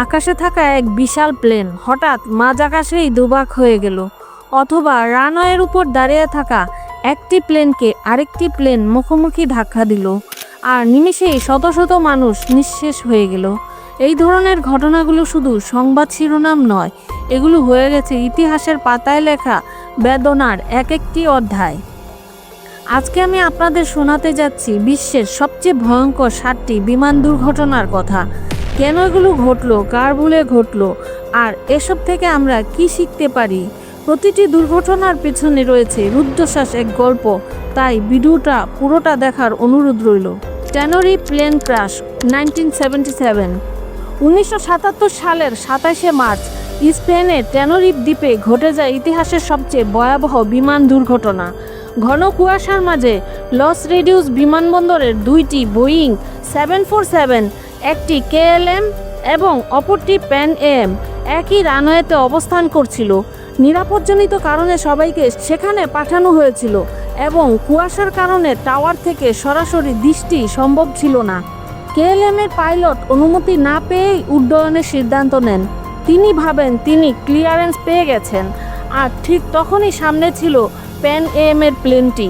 আকাশে থাকা এক বিশাল প্লেন হঠাৎ মাঝ আকাশেই দুবাক হয়ে গেল, অথবা রানওয়ের উপর দাঁড়িয়ে থাকা একটি প্লেনকে আরেকটি প্লেন মুখোমুখি ধাক্কা দিল, আর নিমেষেই শত শত মানুষ নিঃশেষ হয়ে গেল। এই ধরনের ঘটনাগুলো শুধু সংবাদ শিরোনাম নয়, এগুলো হয়ে গেছে ইতিহাসের পাতায় লেখা বেদনার এক একটি অধ্যায়। আজকে আমি আপনাদের শোনাতে যাচ্ছি বিশ্বের সবচেয়ে ভয়ঙ্কর সাতটি বিমান দুর্ঘটনার কথা। কেন এগুলো ঘটলো? কার ভুলে ঘটলো? আর এসব থেকে আমরা কি শিখতে পারি? প্রতিটি দুর্ঘটনার পেছনে রয়েছে রুদ্ধশ্বাস এক গল্প। তাই ভিডিওটা পুরোটা দেখার অনুরোধ রইল। Tenerife plane crash nineteen seventy seven. উনিশশো সাতাত্তর সালের সাতাশে মার্চ স্পেনের টেনোরিপ দ্বীপে ঘটে যায় ইতিহাসের সবচেয়ে ভয়াবহ বিমান দুর্ঘটনা। ঘন কুয়াশার মাঝে লস রেডিউস বিমানবন্দরের দুইটি বোয়িং সেভেন ফোর সেভেন একটি কেএলএম এবং অপরটি প্যান এম একই রানওয়েতে অবস্থান করছিল। নিরাপদজনিত কারণে সবাইকে সেখানে পাঠানো হয়েছিল এবং কুয়াশার কারণে টাওয়ার থেকে সরাসরি দৃষ্টি সম্ভব ছিল না। কেএলএম এর পাইলট অনুমতি না পেয়েই উড্ডয়নের সিদ্ধান্ত নেন। তিনি ভাবেন তিনি ক্লিয়ারেন্স পেয়ে গেছেন আর ঠিক তখনই সামনে ছিল প্যান এম এর প্লেনটি।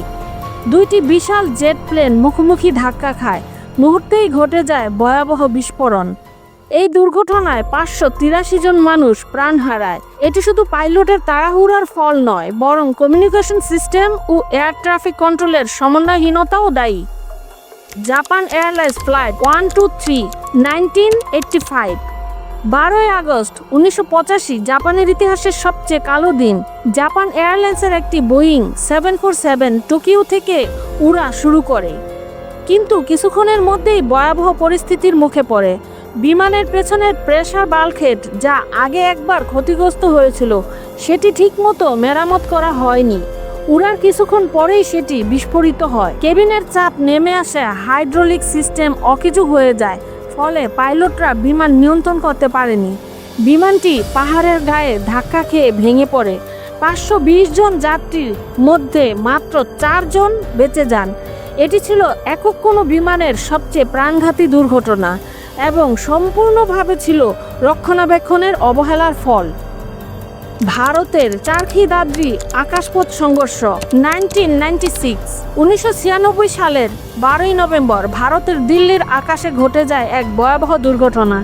দুইটি বিশাল জেট প্লেন মুখোমুখি ধাক্কা খায় মুহূর্তেই ঘটে যায় ভয়াবহ বিস্ফোরণ। এই দুর্ঘটনায় পাঁচশো তিরাশি জন মানুষ প্রাণ হারায়। এটি শুধু পাইলটের তাড়াহুড়ার ফল নয়, বরং কমিউনিকেশন সিস্টেম ও এয়ার ট্রাফিক কন্ট্রোলের সমন্বয়হীনতাও দায়ী। Japan airlines flight one, two, three, nineteen eighty five. বারোই আগস্ট উনিশশো পঁচাশি, জাপানের ইতিহাসের সবচেয়ে কালো দিন। জাপান এয়ারলাইন্সের একটি Boeing seven four seven Tokyo থেকে উড়া শুরু করে। কিন্তু কিছুক্ষণের মধ্যেই ভয়াবহ পরিস্থিতির মুখে পড়ে। বিমানের পেছনের প্রেশার বাল্কহেড যা আগে একবার ক্ষতিগ্রস্ত হয়েছিল, সেটি ঠিকমতো মেরামত করা হয়নি। উড়ার কিছুক্ষণ পরেই সেটি বিস্ফোরিত হয়। কেবিনের চাপ নেমে আসে, হাইড্রোলিক সিস্টেম অকেজু হয়ে যায়, ফলে পাইলটরা বিমান নিয়ন্ত্রণ করতে পারেনি। বিমানটি পাহাড়ের গায়ে ধাক্কা খেয়ে ভেঙে পড়ে। পাঁচশো বিশ জন যাত্রীর মধ্যে মাত্র চারজন বেঁচে যান। এটি ছিল একক কোনো বিমানের সবচেয়ে প্রাণঘাতী দুর্ঘটনা এবং সম্পূর্ণভাবে ছিল রক্ষণাবেক্ষণের অবহেলার ফল। ভারতের চারখি দাদ্রি আকাশপথ সংঘর্ষ, নাইনটিন নাইনটি সিক্স, উনিশশো ছিয়ানব্বই সালের বারোই নভেম্বর ভারতের দিল্লির আকাশে ঘটে যায় এক ভয়াবহ দুর্ঘটনা।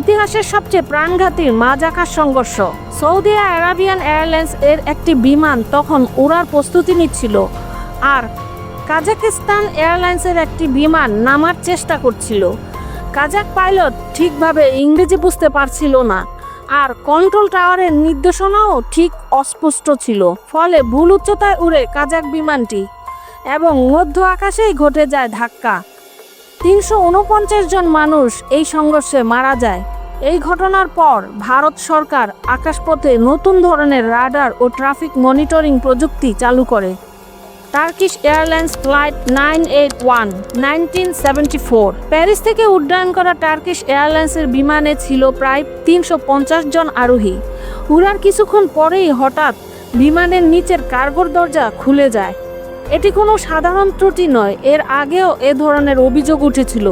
ইতিহাসের সবচেয়ে প্রাণঘাতী মাঝ আকাশ সংঘর্ষ, সৌদি আরাবিয়ান এয়ারলাইন্স এর একটি বিমান তখন উড়ার প্রস্তুতি নিচ্ছিল। আর কাজাকিস্তান এয়ারলাইন্সের একটি বিমান নামার চেষ্টা করছিল। কাজাক পাইলট ঠিকভাবে ইংরেজি বুঝতে পারছিল না, আর কন্ট্রোল টাওয়ারের নির্দেশনাও ঠিক অস্পষ্ট ছিল, ফলে ভুল উচ্চতায় উড়ে কাজাক বিমানটি এবং মধ্য আকাশেই ঘটে যায় ধাক্কা। তিনশো উনপঞ্চাশ জন মানুষ এই সংঘর্ষে মারা যায়। এই ঘটনার পর ভারত সরকার আকাশপথে নতুন ধরনের রাডার ও ট্রাফিক মনিটরিং প্রযুক্তি চালু করে। Turkish airlines flight nine eight one nineteen seventy four Paris থেকে উড্ডয়ন করা টার্কিশ এয়ারলাইন্সের বিমানে ছিল প্রায় তিনশো পঞ্চাশ জন আরোহী। উড়ার কিছুক্ষণ পরেই হঠাৎ বিমানের নিচের কার্গোর দরজা খুলে যায়। এটি কোনো সাধারণ ত্রুটি নয়, এর আগেও এ ধরনের অভিযোগ উঠেছিল,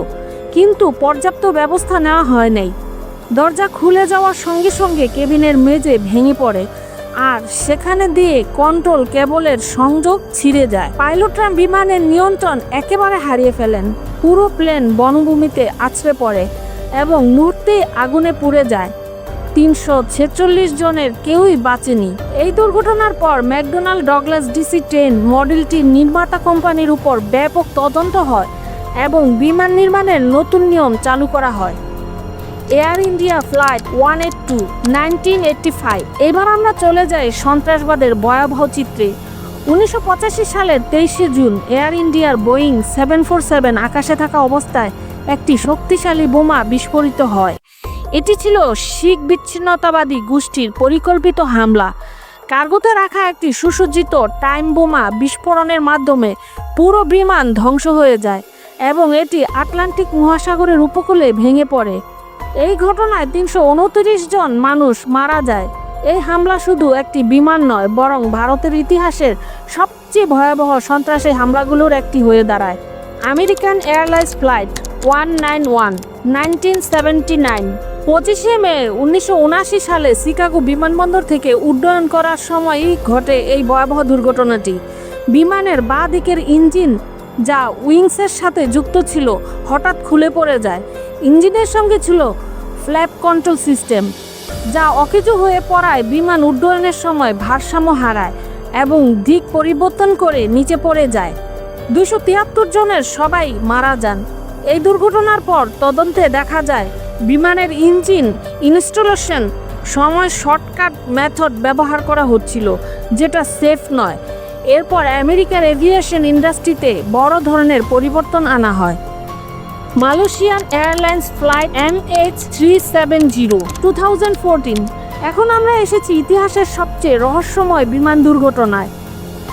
কিন্তু পর্যাপ্ত ব্যবস্থা নেওয়া হয় নাই। দরজা খুলে যাওয়ার সঙ্গে সঙ্গে কেবিনের মেঝে ভেঙে পড়ে। আর সেখানে দিয়ে কন্ট্রোল কেবলের সংযোগ ছিঁড়ে যায়। পাইলটরা বিমানের নিয়ন্ত্রণ একেবারে হারিয়ে ফেলেন। পুরো প্লেন বনভূমিতে আছড়ে পড়ে এবং মুহূর্তেই আগুনে পুড়ে যায়। তিনশো ছেচল্লিশ জনের কেউই বাঁচেনি। এই দুর্ঘটনার পর ম্যাকডোনাল্ড ডগলাস ডিসি টেন মডেলটির নির্মাতা কোম্পানির উপর ব্যাপক তদন্ত হয় এবং বিমান নির্মাণের নতুন নিয়ম চালু করা হয়। Air India flight one eight two, nineteen eighty five. এবার আমরা চলে যাই সন্ত্রাসবাদের ভয়াবহ চিত্রে। উনিশশো পঁচাশি সালের তেইশে জুন, এয়ার ইন্ডিয়ার বোয়িং সেভেন ফোর সেভেন আকাশে থাকা অবস্থায় একটি শক্তিশালী বোমা বিস্ফোরিত হয়। এটি ছিল শিখ বিচ্ছিন্নতাবাদী গোষ্ঠীর পরিকল্পিত হামলা। কার্গোতে রাখা একটি সুসজ্জিত টাইম বোমা বিস্ফোরণের মাধ্যমে পুরো বিমান ধ্বংস হয়ে যায় এবং এটি আটলান্টিক মহাসাগরের উপকূলে ভেঙে পড়ে। এই ঘটনায় তিনশো উনত্রিশ জন মানুষ মারা যায়। এই হামলা শুধু একটি বিমান নয়, বরং ভারতের ইতিহাসের সবচেয়ে ভয়াবহ সন্ত্রাসী হামলাগুলোর একটি হয়ে দাঁড়ায়। American airlines flight one nine one, nineteen seventy nine, পঁচিশে মে উনিশশো উনআশি সালে শিকাগো বিমানবন্দর থেকে উড্ডয়ন করার সময়ই ঘটে এই ভয়াবহ দুর্ঘটনাটি। বিমানের বাঁ দিকের ইঞ্জিন যা উইংসের সাথে যুক্ত ছিল, হঠাৎ খুলে পড়ে যায়। ইঞ্জিনের সঙ্গে ছিল ফ্ল্যাপ কন্ট্রোল সিস্টেম, যা অকেজো হয়ে পড়ায় বিমান উড্ডয়নের সময় ভারসাম্য হারায় এবং দিক পরিবর্তন করে নিচে পড়ে যায়। দুশো তিয়াত্তর জনের সবাই মারা যান। এই দুর্ঘটনার পর তদন্তে দেখা যায়, বিমানের ইঞ্জিন ইনস্টলেশন সময় শর্টকাট মেথড ব্যবহার করা হচ্ছিল, যেটা সেফ নয়। এরপর আমেরিকার এভিয়েশন ইন্ডাস্ট্রিতে বড় ধরনের পরিবর্তন আনা হয়। Malaysian airlines flight M H three seven zero two thousand fourteen এখন আমরা এসেছি ইতিহাসের সবচেয়ে রহস্যময় বিমান দুর্ঘটনায়।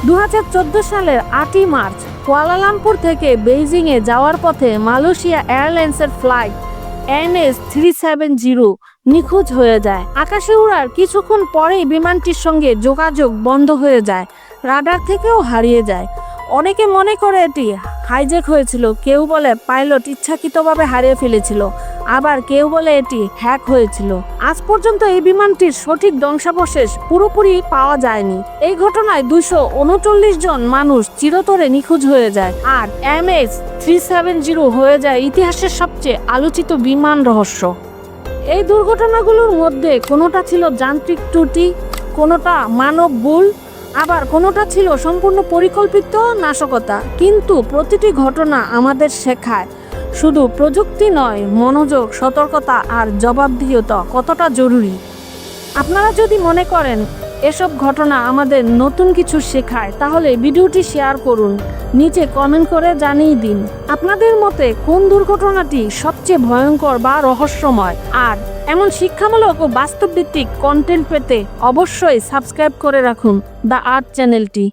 দু হাজার চোদ্দ সালের আটই মার্চ, কুয়ালালামপুর থেকে বেইজিংয়ে যাওয়ার পথে মালয়েশিয়া এয়ারলাইন্সের flight NS three seven zero নিখোঁজ হয়ে যায়। আকাশে উড়ার কিছুক্ষণ পরেই বিমানটির সঙ্গে যোগাযোগ বন্ধ হয়ে যায়, রাডার থেকেও হারিয়ে যায়। অনেকে মনে করে এটি হাইজ্যাক হয়েছিল। কেউ বলে পাইলট ইচ্ছাকৃতভাবে হারিয়ে ফেলেছিল। আবার কেউ বলে এটি হ্যাক হয়েছিল। আজ পর্যন্ত এই বিমানটির সঠিক ধ্বংসাবশেষ পুরোপুরি পাওয়া যায়নি। এই ঘটনায় দুশো উনচল্লিশ জন মানুষ চিরতরে নিখোঁজ হয়ে যায়। আর M S three seven zero হয়ে যায় ইতিহাসের সবচেয়ে আলোচিত বিমান রহস্য। এই দুর্ঘটনাগুলোর মধ্যে কোনোটা ছিল যান্ত্রিক ত্রুটি, কোনোটা মানব ভুল আবার কোনোটা ছিল সম্পূর্ণ পরিকল্পিত নাশকতা, কিন্তু প্রতিটি ঘটনা আমাদের শেখায়। শুধু প্রযুক্তি নয়, মনোযোগ, সতর্কতা আর জবাবদিহতা কতটা জরুরি? আপনারা যদি মনে করেন এসব ঘটনা আমাদের নতুন কিছু শেখায়, তাহলে ভিডিওটি শেয়ার করুন। নিচে কমেন্ট করে জানিয়ে দিন, আপনাদের মতে কোন দুর্ঘটনাটি সবচেয়ে ভয়ঙ্কর বা রহস্যময়? আর এমন শিক্ষামূলক ও বাস্তবভিত্তিক কন্টেন্ট পেতে অবশ্যই সাবস্ক্রাইব করে রাখুন দ্য আর্ট চ্যানেলটি